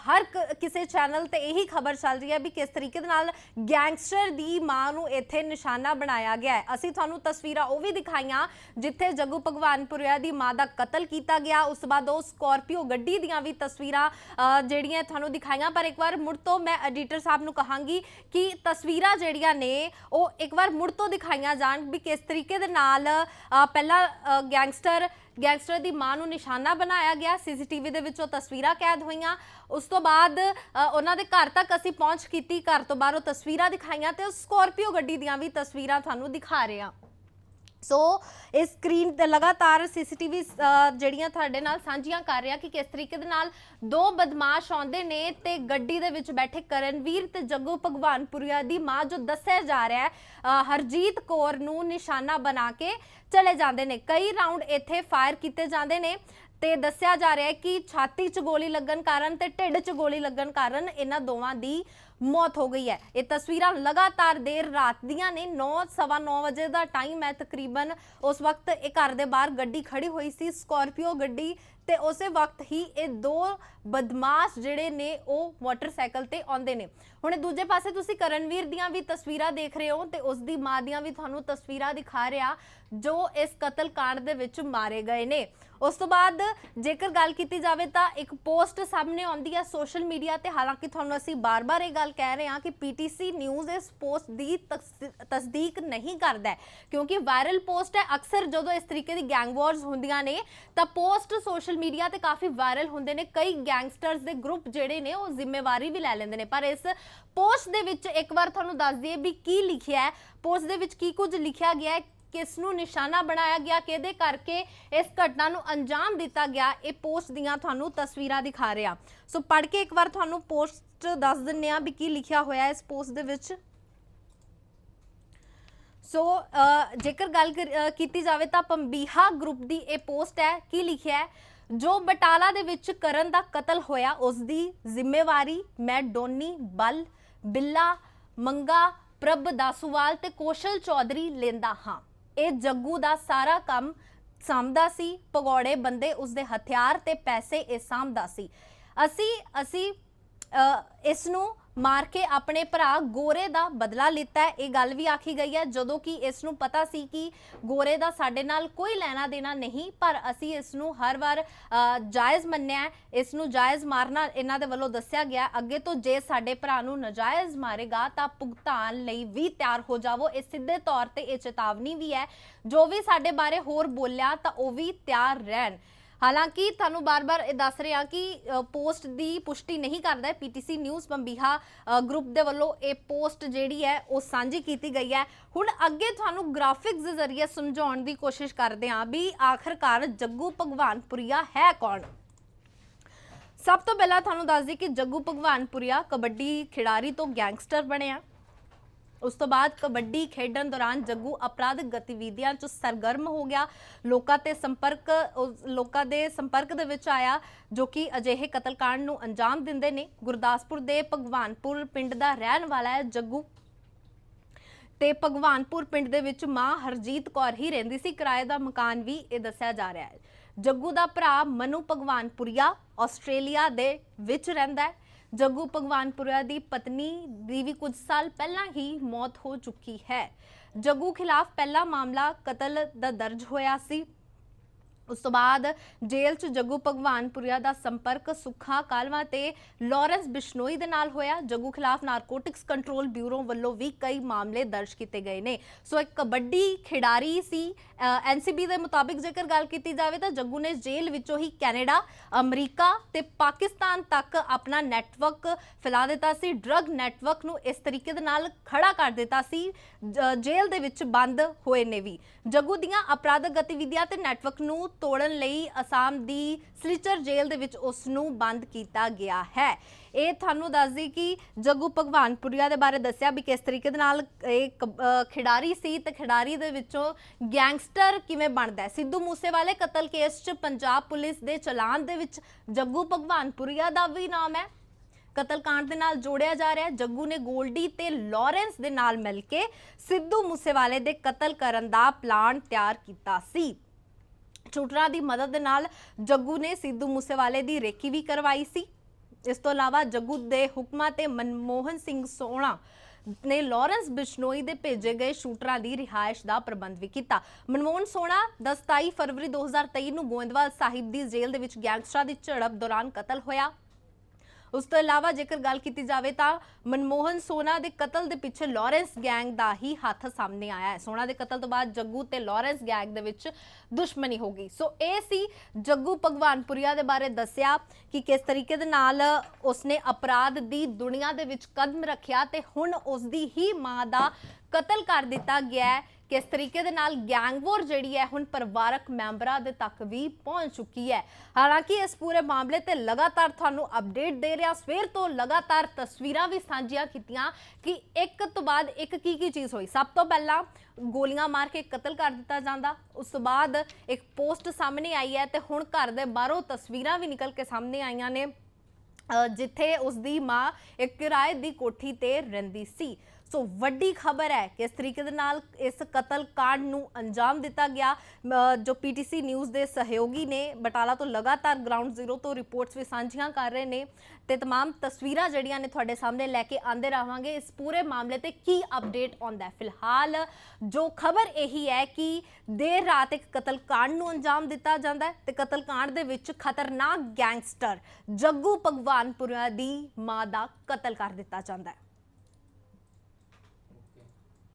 ਹਰ ਕਿਸੇ ਚੈਨਲ ਤੇ ਇਹੀ ਖਬਰ ਚੱਲ ਰਹੀ ਹੈ ਵੀ ਕਿਸ ਤਰੀਕੇ ਦੇ ਨਾਲ ਗੈਂਗਸਟਰ ਦੀ ਮਾਂ ਨੂੰ ਇੱਥੇ ਨਿਸ਼ਾਨਾ ਬਣਾਇਆ ਗਿਆ ਹੈ। ਅਸੀਂ ਤੁਹਾਨੂੰ ਤਸਵੀਰਾਂ ਉਹ ਵੀ ਦਿਖਾਈਆਂ ਜਿੱਥੇ ਜੱਗੂ ਭਗਵਾਨਪੁਰਿਆ ਦੀ ਮਾਂ ਦਾ ਕਤਲ ਕੀਤਾ ਗਿਆ। ਉਸ ਤੋਂ ਬਾਅਦ ਉਹ ਸਕਾਰਪੀਓ ਗੱਡੀ ਦੀਆਂ ਵੀ ਤਸਵੀਰਾਂ ਅ, ਜਿਹੜੀਆਂ ਤੁਹਾਨੂੰ ਦਿਖਾਈਆਂ। ਪਰ ਇੱਕ ਵਾਰ ਮੁੜ ਤੋਂ ਮੈਂ ਐਡੀਟਰ ਸਾਹਿਬ ਨੂੰ ਕਹਾਂਗੀ ਕਿ ਤਸਵੀਰਾਂ ਜਿਹੜੀਆਂ ਨੇ ਉਹ ਇੱਕ ਵਾਰ ਮੁੜ ਤੋਂ ਦਿਖਾਈਆਂ ਜਾਣ ਵੀ ਕਿਸ ਤਰੀਕੇ ਦੇ ਨਾਲ ਅ, ਪਹਿਲਾਂ ਗੈਂਗਸਟਰ ਗੈਂਗਸਟਰ ਦੀ ਮਾਂ ਨੂੰ ਨਿਸ਼ਾਨਾ ਬਣਾਇਆ ਗਿਆ, ਸੀਸੀਟੀਵੀ ਦੇ ਵਿੱਚ ਉਹ ਤਸਵੀਰਾਂ ਕੈਦ ਹੋਈਆਂ। ਉਸ ਤੋਂ ਬਾਅਦ ਉਹਨਾਂ ਦੇ ਘਰ ਤੱਕ ਅਸੀਂ ਪਹੁੰਚ ਕੀਤੀ। ਘਰ ਤੋਂ ਬਾਹਰ ਉਹ ਤਸਵੀਰਾਂ ਦਿਖਾਈਆਂ ਤੇ ਉਹ ਸਕਾਰਪੀਓ ਗੱਡੀ ਦੀਆਂ ਵੀ ਤਸਵੀਰਾਂ ਤੁਹਾਨੂੰ ਦਿਖਾ ਰਹੇ ਹਾਂ। ਸੋ ਇਸ ਸਕਰੀਨ ਤੇ ਲਗਾਤਾਰ ਸੀਸੀਟੀਵੀ ਜਿਹੜੀਆਂ ਤੁਹਾਡੇ ਨਾਲ ਸਾਂਝੀਆਂ ਕਰ ਰਿਹਾ ਕਿ ਕਿਸ ਤਰੀਕੇ ਦੇ ਨਾਲ ਦੋ ਬਦਮਾਸ਼ ਆਉਂਦੇ ਨੇ ਤੇ ਗੱਡੀ ਦੇ ਵਿੱਚ ਬੈਠੇ ਕਰਨਵੀਰ ਤੇ ਜੱਗੂ ਭਗਵਾਨਪੁਰੀਆ ਦੀ ਮਾਂ ਜੋ ਦੱਸਿਆ ਜਾ ਰਿਹਾ ਹੈ ਹਰਜੀਤ ਕੌਰ ਨੂੰ ਨਿਸ਼ਾਨਾ ਬਣਾ ਕੇ ਚਲੇ ਜਾਂਦੇ ਨੇ। ਕਈ ਰਾਉਂਡ ਇੱਥੇ ਫਾਇਰ ਕੀਤੇ ਜਾਂਦੇ ਨੇ। ਤੇ ਦੱਸਿਆ ਜਾ ਰਿਹਾ ਹੈ ਕਿ ਛਾਤੀ 'ਚ ਗੋਲੀ ਲੱਗਣ ਕਾਰਨ ਤੇ ਢਿੱਡ 'ਚ ਗੋਲੀ ਲੱਗਣ ਕਾਰਨ ਇਹਨਾਂ ਦੋਵਾਂ ਦੀ ਮੌਤ ਹੋ ਗਈ ਹੈ। ਇਹ ਤਸਵੀਰਾਂ ਲਗਾਤਾਰ ਦੇਰ ਰਾਤ ਦੀਆਂ ਨੇ। 9:30 ਵਜੇ ਦਾ ਟਾਈਮ ਹੈ ਤਕਰੀਬਨ। ਉਸ ਵਕਤ ਇਹ ਘਰ ਦੇ ਬਾਹਰ ਗੱਡੀ ਖੜੀ ਹੋਈ ਸੀ। ਸਕਾਰਪੀਓ ਗੱਡੀ ਤੇ ਉਸੇ ਵਕਤ ਹੀ ਇਹ ਦੋ ਬਦਮਾਸ਼ ਜਿਹੜੇ ਨੇ ਉਹ ਮੋਟਰਸਾਈਕਲ ਤੇ ਆਉਂਦੇ ਨੇ। ਹੁਣ ਦੂਜੇ ਪਾਸੇ ਤੁਸੀਂ ਕਰਨਵੀਰ ਦੀਆਂ ਵੀ ਤਸਵੀਰਾਂ ਦੇਖ ਰਹੇ ਹੋ ਤੇ ਉਸ ਦੀ ਮਾਂ ਦੀਆਂ ਵੀ ਤੁਹਾਨੂੰ ਤਸਵੀਰਾਂ ਦਿਖਾ ਰਿਹਾ ਜੋ ਇਸ ਕਤਲकांड ਦੇ ਵਿੱਚ ਮਾਰੇ ਗਏ ਨੇ। ਉਸ ਤੋਂ ਬਾਅਦ ਜੇਕਰ ਗੱਲ ਕੀਤੀ ਜਾਵੇ ਤਾਂ ਇੱਕ ਪੋਸਟ ਸਾਹਮਣੇ ਆਉਂਦੀ ਹੈ ਸੋਸ਼ਲ ਮੀਡੀਆ ਤੇ। ਹਾਲਾਂਕਿ ਤੁਹਾਨੂੰ ਅਸੀਂ ਬਾਰ-ਬਾਰ ਇਹ ਗੱਲ ਕਹਿ ਰਹੇ ਹਾਂ ਕਿ ਪੀਟੀਸੀ ਨਿਊਜ਼ ਇਸ ਪੋਸਟ ਦੀ ਤਸ- ਤਸਦੀਕ ਨਹੀਂ ਕਰਦਾ ਕਿਉਂਕਿ ਵਾਇਰਲ ਪੋਸਟ ਹੈ, ਅਕਸਰ ਜਦੋਂ ਇਸ ਤਰੀਕੇ ਦੀ ਗੈਂਗ ਵਾਰਸ ਹੁੰਦੀਆਂ ਨੇ ਤਾਂ ਪੋਸਟ ਸੋਸ਼ਲ ਮੀਡੀਆ ਤੇ ਕਾਫੀ ਵਾਇਰਲ ਹੁੰਦੇ ਨੇ ਕਈ ਗੈਂਗਸਟਰਸ ਦੇ ਗਰੁੱਪ ਜਿਹੜੇ ਨੇ ਉਹ ਜ਼ਿੰਮੇਵਾਰੀ ਵੀ ਲੈ ਲੈਂਦੇ ਨੇ। ਪਰ ਇਸ ਪੋਸਟ ਦੇ ਵਿੱਚ ਇੱਕ ਵਾਰ ਤੁਹਾਨੂੰ ਦੱਸ ਦਈਏ ਵੀ ਕੀ ਲਿਖਿਆ ਹੈ। ਪੋਸਟ ਦੇ ਵਿੱਚ ਕੀ ਕੁਝ ਲਿਖਿਆ ਗਿਆ ਹੈ ਕਿਸ ਨੂੰ ਨਿਸ਼ਾਨਾ ਬਣਾਇਆ ਗਿਆ ਕਿਹਦੇ ਕਰਕੇ ਇਸ ਘਟਨਾ ਨੂੰ ਅੰਜਾਮ ਦਿੱਤਾ ਗਿਆ ਇਹ ਪੋਸਟ ਦੀਆਂ ਤੁਹਾਨੂੰ ਤਸਵੀਰਾਂ ਦਿਖਾ ਰਿਹਾ। ਸੋ ਪੜ੍ਹ ਕੇ ਇੱਕ ਵਾਰ ਤੁਹਾਨੂੰ ਪੋਸਟ ਦੱਸ ਦਿੰਨੇ ਆ ਵੀ ਕੀ ਲਿਖਿਆ ਹੋਇਆ ਇਸ ਪੋਸਟ ਦੇ ਵਿੱਚ। ਸੋ ਅ, ਜੇਕਰ ਗੱਲ ਕੀਤੀ ਜਾਵੇ ਤਾਂ ਪੰਬੀਹਾ ਗਰੁੱਪ ਦੀ ਇਹ ਪੋਸਟ ਹੈ ਕੀ ਲਿਖਿਆ ਹੈ? ਜੋ ਬਟਾਲਾ ਦੇ ਵਿੱਚ ਕਰਨ ਦਾ ਕਤਲ ਹੋਇਆ, ਉਸ ਦੀ ਜ਼ਿੰਮੇਵਾਰੀ ਮੈਂ ਡੋਨੀ, ਬਲ, ਬਿੱਲਾ, ਮੰਗਾ, ਪ੍ਰਭ ਦਾਸੂਵਾਲ ਤੇ ਕੋਸ਼ਲ ਚੌਧਰੀ ਲੈਂਦਾ ਹਾਂ। ਇਹ ਜੱਗੂ ਦਾ ਸਾਰਾ ਕੰਮ ਸਾਂਭਦਾ ਸੀ ਪਗੌੜੇ ਬੰਦੇ ਉਸਦੇ ਹਥਿਆਰ ਤੇ ਪੈਸੇ ਇਹ ਸਾਂਭਦਾ ਸੀ। ਅਸੀਂ ਅਸੀਂ ਇਸ ਨੂੰ ਮਾਰ ਕੇ ਆਪਣੇ ਭਰਾ ਗੋਰੇ ਦਾ ਬਦਲਾ ਲਿੱਤਾ ਇਹ ਗੱਲ ਵੀ ਆਖੀ ਗਈ ਹੈ। ਜਦੋਂ ਕਿ ਇਸ ਨੂੰ ਪਤਾ ਸੀ ਕਿ ਗੋਰੇ ਦਾ ਸਾਡੇ ਨਾਲ ਕੋਈ ਲੈਣਾ ਦੇਣਾ ਨਹੀਂ, ਪਰ ਅਸੀਂ ਇਸ ਨੂੰ ਹਰ ਵਾਰ ਜਾਇਜ਼ ਮੰਨਿਆ ਇਸ ਨੂੰ ਜਾਇਜ਼ ਮਾਰਨਾ ਇਹਨਾਂ ਦੇ ਵੱਲੋਂ ਦੱਸਿਆ ਗਿਆ ਅੱਗੇ ਤੋਂ ਜੇ ਸਾਡੇ ਭਰਾ ਨੂੰ ਨਜਾਇਜ਼ ਮਾਰੇਗਾ ਤਾਂ ਭੁਗਤਾਨ ਲਈ ਵੀ ਤਿਆਰ ਹੋ ਜਾਵੋ। ਇਹ ਸਿੱਧੇ ਤੌਰ ਤੇ ਇਹ ਚੇਤਾਵਨੀ ਵੀ ਹੈ। ਜੋ ਵੀ ਸਾਡੇ ਬਾਰੇ ਹੋਰ ਬੋਲਿਆ ਤਾਂ ਉਹ ਵੀ ਤਿਆਰ ਰਹਿਣ। ਹਾਲਾਂਕਿ ਤੁਹਾਨੂੰ ਬਾਰ-ਬਾਰ ਇਹ ਦੱਸ ਰਿਹਾ ਕਿ ਪੋਸਟ ਦੀ ਪੁਸ਼ਟੀ ਨਹੀਂ ਕਰਦਾ ਹੈ ਪੀਟੀਸੀ ਨਿਊਜ਼ ਬੰਬੀਹਾ ਗਰੁੱਪ ਦੇ ਵੱਲੋਂ ਇਹ ਪੋਸਟ ਜਿਹੜੀ ਹੈ ਉਹ ਸਾਂਝੀ ਕੀਤੀ ਗਈ ਹੈ। ਹੁਣ ਅੱਗੇ ਤੁਹਾਨੂੰ ਗ੍ਰਾਫਿਕਸ ਦੇ ਜ਼ਰੀਏ ਸਮਝਾਉਣ ਦੀ ਕੋਸ਼ਿਸ਼ ਕਰਦੇ ਹਾਂ ਵੀ ਆਖਰਕਾਰ ਜੱਗੂ ਭਗਵਾਨਪੁਰੀਆ ਹੈ ਕੌਣ? ਸਭ ਤੋਂ ਪਹਿਲਾਂ ਤੁਹਾਨੂੰ ਦੱਸ ਦਈਏ ਕਿ ਜੱਗੂ ਭਗਵਾਨਪੁਰੀਆ ਕਬੱਡੀ ਖਿਡਾਰੀ ਤੋਂ ਗੈਂਗਸਟਰ ਬਣਿਆ ਉਸ ਤੋਂ ਬਾਅਦ ਕਬੱਡੀ ਖੇਡਣ ਦੌਰਾਨ ਜੱਗੂ ਅਪਰਾਧਿਕ ਗਤੀਵਿਧੀਆਂ 'ਚ ਸਰਗਰਮ ਹੋ ਗਿਆ। ਲੋਕਾਂ ਤੇ ਸੰਪਰਕ ਲੋਕਾਂ ਦੇ ਸੰਪਰਕ ਦੇ ਵਿੱਚ ਆਇਆ, ਜੋ ਕਿ ਅਜਿਹੇ ਕਤਲकांड ਨੂੰ ਅੰਜਾਮ ਦਿੰਦੇ ਨੇ। ਗੁਰਦਾਸਪੁਰ ਦੇ ਭਗਵਾਨਪੁਰ ਪਿੰਡ ਦਾ ਰਹਿਣ ਵਾਲਾ ਹੈ ਜੱਗੂ। ਤੇ ਭਗਵਾਨਪੁਰ ਪਿੰਡ ਦੇ ਵਿੱਚ ਮਾਂ ਹਰਜੀਤ ਕੌਰ ਹੀ ਰਹਿੰਦੀ ਸੀ। ਕਿਰਾਏ ਦਾ ਮਕਾਨ ਵੀ ਇਹ ਦੱਸਿਆ ਜਾ ਰਿਹਾ ਹੈ। ਜੱਗੂ ਦਾ ਭਰਾ ਮਨੂ ਭਗਵਾਨਪੁਰੀਆ ਆਸਟ੍ਰੇਲੀਆ ਦੇ ਵਿੱਚ ਰਹਿੰਦਾ ਹੈ। ਜੱਗੂ ਭਗਵਾਨਪੁਰੀਆ ਦੀ ਪਤਨੀ ਦੀ ਵੀ ਕੁਝ ਸਾਲ ਪਹਿਲਾਂ ਹੀ ਮੌਤ ਹੋ ਚੁੱਕੀ ਹੈ। ਜੱਗੂ ਖਿਲਾਫ ਪਹਿਲਾ ਮਾਮਲਾ ਕਤਲ ਦਾ ਦਰਜ ਹੋਇਆ ਸੀ। ਉਸ ਤੋਂ ਬਾਅਦ ਜੇਲ੍ਹ 'ਚ ਜੱਗੂ ਭਗਵਾਨਪੁਰਿਆ ਦਾ ਸੰਪਰਕ ਸੁੱਖਾ ਕਾਲਵਾ ਤੇ ਲਾਰੈਂਸ ਬਿਸ਼ਨੋਈ ਦੇ ਨਾਲ ਹੋਇਆ। ਜੱਗੂ ਖਿਲਾਫ ਨਾਰਕੋਟਿਕਸ ਕੰਟਰੋਲ ਬਿਊਰੋ ਵੱਲੋਂ ਵੀ ਕਈ ਮਾਮਲੇ ਦਰਜ ਕੀਤੇ ਗਏ ਨੇ। ਸੋ ਇੱਕ ਕਬੱਡੀ ਖਿਡਾਰੀ ਸੀ ਐਨਸੀਬੀ ਦੇ ਮੁਤਾਬਿਕ ਜੇਕਰ ਗੱਲ ਕੀਤੀ ਜਾਵੇ ਤਾਂ ਜੱਗੂ ਨੇ ਜੇਲ੍ਹ ਵਿੱਚੋਂ ਹੀ ਕੈਨੇਡਾ, ਅਮਰੀਕਾ ਤੇ ਪਾਕਿਸਤਾਨ ਤੱਕ ਆਪਣਾ ਨੈਟਵਰਕ ਫੈਲਾ ਦਿੱਤਾ ਸੀ। ਡਰੱਗ ਨੈਟਵਰਕ ਨੂੰ ਇਸ ਤਰੀਕੇ ਦੇ ਨਾਲ ਖੜਾ ਕਰ ਦਿੱਤਾ ਸੀ। ਜੇਲ੍ਹ ਦੇ ਵਿੱਚ ਬੰਦ ਹੋਏ ਨੇ ਵੀ। ਜੱਗੂ ਦੀਆਂ ਅਪਰਾਧਕ ਗਤੀਵਿਧੀਆਂ ਤੇ ਨੈਟਵਰਕ ਨੂੰ ਤੋੜਨ ਲਈ ਅਸਾਮ ਦੀ ਸਲਿਚਰ ਜੇਲ੍ਹ ਦੇ ਵਿੱਚ ਉਸ ਨੂੰ ਬੰਦ ਕੀਤਾ ਗਿਆ ਹੈ। ਇਹ ਤੁਹਾਨੂੰ ਦੱਸਦੀ ਕਿ ਜੱਗੂ ਭਗਵਾਨਪੁਰੀਆ ਦੇ ਬਾਰੇ ਦੱਸਿਆ ਵੀ ਕਿਸ ਤਰੀਕੇ ਦੇ ਨਾਲ ਇਹ ਕ- ਖਿਡਾਰੀ ਸੀ ਤੇ ਖਿਡਾਰੀ ਦੇ ਵਿੱਚੋਂ ਗੈਂਗਸਟਰ ਕਿਵੇਂ ਬਣਦਾ ਸਿੱਧੂ ਮੂਸੇਵਾਲੇ ਕਤਲ ਕੇਸ 'ਚ ਪੰਜਾਬ ਪੁਲਿਸ ਦੇ ਚਲਾਨ ਦੇ ਵਿੱਚ ਜੱਗੂ ਭਗਵਾਨਪੁਰੀਆ ਦਾ ਵੀ ਨਾਮ ਹੈ। ਕਤਲकांड ਦੇ ਨਾਲ ਜੋੜਿਆ ਜਾ ਰਿਹਾ ਹੈ। ਜੱਗੂ ਨੇ ਗੋਲਡੀ ਤੇ ਲਾਰੈਂਸ ਦੇ ਨਾਲ ਮਿਲ ਕੇ ਸਿੱਧੂ ਮੂਸੇਵਾਲੇ ਦੇ ਕਤਲ ਕਰਨ ਦਾ ਪਲਾਨ ਤਿਆਰ ਕੀਤਾ ਸੀ। ਸ਼ੂਟਰਾਂ ਦੀ ਮਦਦ ਦੇ ਨਾਲ ਜੱਗੂ ਨੇ ਸਿੱਧੂ ਮੂਸੇਵਾਲੇ ਦੀ ਰੇਕੀ ਵੀ ਕਰਵਾਈ ਸੀ। ਇਸ ਤੋਂ ਇਲਾਵਾ ਜੱਗੂ ਦੇ ਹੁਕਮਾਂ ਤੇ ਮਨਮੋਹਨ ਸਿੰਘ ਸੋਹਣਾ ਨੇ ਲਾਰੈਂਸ ਬਿਸ਼ਨੋਈ ਦੇ ਭੇਜੇ ਗਏ ਸ਼ੂਟਰਾਂ ਦੀ ਰਿਹਾਇਸ਼ ਦਾ ਪ੍ਰਬੰਧ ਵੀ ਕੀਤਾ। ਮਨਮੋਹਨ ਸੋਹਣਾ 10 27 ਫਰਵਰੀ 2023 ਨੂੰ ਗੋਇੰਦਵਾਲ ਸਾਹਿਬ ਦੀ ਜੇਲ੍ਹ ਦੇ ਵਿੱਚ ਗੈਂਗਸਟਰਾਂ ਦੀ ਝੜਪ ਦੌਰਾਨ ਕਤਲ ਹੋਇਆ। ਉਸ ਤੋਂ ਇਲਾਵਾ ਜੇਕਰ ਗੱਲ ਕੀਤੀ ਜਾਵੇ ਤਾਂ ਮਨਮੋਹਨ ਸੋਨਾ ਦੇ ਕਤਲ ਦੇ ਪਿੱਛੇ ਲਾਰੈਂਸ ਗੈਂਗ ਦਾ ਹੀ ਹੱਥ ਸਾਹਮਣੇ ਆਇਆ ਹੈ। ਸੋਨਾ ਦੇ ਕਤਲ ਤੋਂ ਬਾਅਦ ਜੱਗੂ ਤੇ ਲਾਰੈਂਸ ਗੈਂਗ ਦੇ ਵਿੱਚ ਦੁਸ਼ਮਣੀ ਹੋ ਗਈ। ਸੋ ਇਹ ਸੀ ਜੱਗੂ ਭਗਵਾਨਪੁਰੀਆ ਦੇ ਬਾਰੇ ਦੱਸਿਆ ਕਿ ਕਿਸ ਤਰੀਕੇ ਦੇ ਨਾਲ ਉਸਨੇ ਅਪਰਾਧ ਦੀ ਦੁਨੀਆ ਦੇ ਵਿੱਚ ਕਦਮ ਰੱਖਿਆ ਤੇ ਹੁਣ ਉਸ ਦੀ ਹੀ ਮਾਂ ਦਾ ਕਤਲ ਕਰ ਦਿੱਤਾ ਗਿਆ ਹੈ। ਕਿਸ ਤਰੀਕੇ ਦੇ ਨਾਲ ਗੈਂਗਵਾਰ ਜਿਹੜੀ ਹੈ ਹੁਣ ਪਰਿਵਾਰਕ ਮੈਂਬਰਾਂ ਦੇ ਤੱਕ ਵੀ ਪਹੁੰਚ ਚੁੱਕੀ ਹੈ। ਹਾਲਾਂਕਿ ਇਸ ਪੂਰੇ ਮਾਮਲੇ ਤੇ ਲਗਾਤਾਰ ਤੁਹਾਨੂੰ ਅਪਡੇਟ ਦੇ ਰਿਹਾ। ਸਵੇਰ ਤੋਂ ਲਗਾਤਾਰ ਤਸਵੀਰਾਂ ਵੀ ਸਾਂਝੀਆਂ ਕੀਤੀਆਂ ਕਿ ਇੱਕ ਤੋਂ ਬਾਅਦ ਇੱਕ ਕੀ ਕੀ ਚੀਜ਼ ਹੋਈ। ਸਭ ਤੋਂ ਪਹਿਲਾਂ ਗੋਲੀਆਂ ਮਾਰ ਕੇ ਕਤਲ ਕਰ ਦਿੱਤਾ ਜਾਂਦਾ। ਉਸ ਤੋਂ ਬਾਅਦ ਇੱਕ ਪੋਸਟ ਸਾਹਮਣੇ ਆਈ ਹੈ ਤੇ ਹੁਣ ਘਰ ਦੇ ਬਾਹਰੋਂ ਤਸਵੀਰਾਂ ਵੀ ਨਿਕਲ ਕੇ ਸਾਹਮਣੇ ਆਈਆਂ ਨੇ ਜਿੱਥੇ ਉਸ ਦੀ ਮਾਂ ਇੱਕ ਕਿਰਾਏ ਦੀ ਕੋਠੀ ਤੇ ਰਹਿੰਦੀ ਸੀ। ਸੋ ਵੱਡੀ ਖਬਰ ਹੈ ਕਿ ਇਸ ਤਰੀਕੇ ਦੇ ਨਾਲ ਇਸ ਕਤਲ ਕਾਂਡ ਨੂੰ ਅੰਜਾਮ ਦਿੱਤਾ ਗਿਆ ਅ, ਜੋ ਪੀਟੀਸੀ ਨਿਊਜ਼ ਦੇ ਸਹਿਯੋਗੀ ਨੇ ਬਟਾਲਾ ਤੋਂ ਲਗਾਤਾਰ ਗਰਾਊਂਡ ਜ਼ੀਰੋ ਤੋਂ ਰਿਪੋਰਟਸ ਵੀ ਸਾਂਝੀਆਂ ਕਰ ਰਹੇ ਨੇ ਤੇ तमाम ਤਸਵੀਰਾਂ ਜਿਹੜੀਆਂ ਨੇ ਤੁਹਾਡੇ ਸਾਹਮਣੇ ਲੈ ਕੇ ਆਂਦੇ ਰਹਾਂਗੇ ਇਸ ਪੂਰੇ ਮਾਮਲੇ ਤੇ ਕੀ ਅਪਡੇਟ ਆਉਂਦਾ ਹੈ ਫਿਲਹਾਲ ਜੋ ਖਬਰ ਇਹੀ ਹੈ ਕਿ ਦੇਰ ਰਾਤ ਇੱਕ ਕਤਲ ਕਾਂਡ ਨੂੰ ਅੰਜਾਮ ਦਿੱਤਾ ਜਾਂਦਾ ਹੈ ਤੇ ਕਤਲ ਕਾਂਡ ਦੇ ਵਿੱਚ ਖਤਰਨਾਕ ਗੈਂਗਸਟਰ ਜੱਗੂ ਭਗਵਾਨਪੁਰਾ ਦੀ ਮਾਂ ਦਾ ਕਤਲ ਕਰ ਦਿੱਤਾ ਜਾਂਦਾ ਹੈ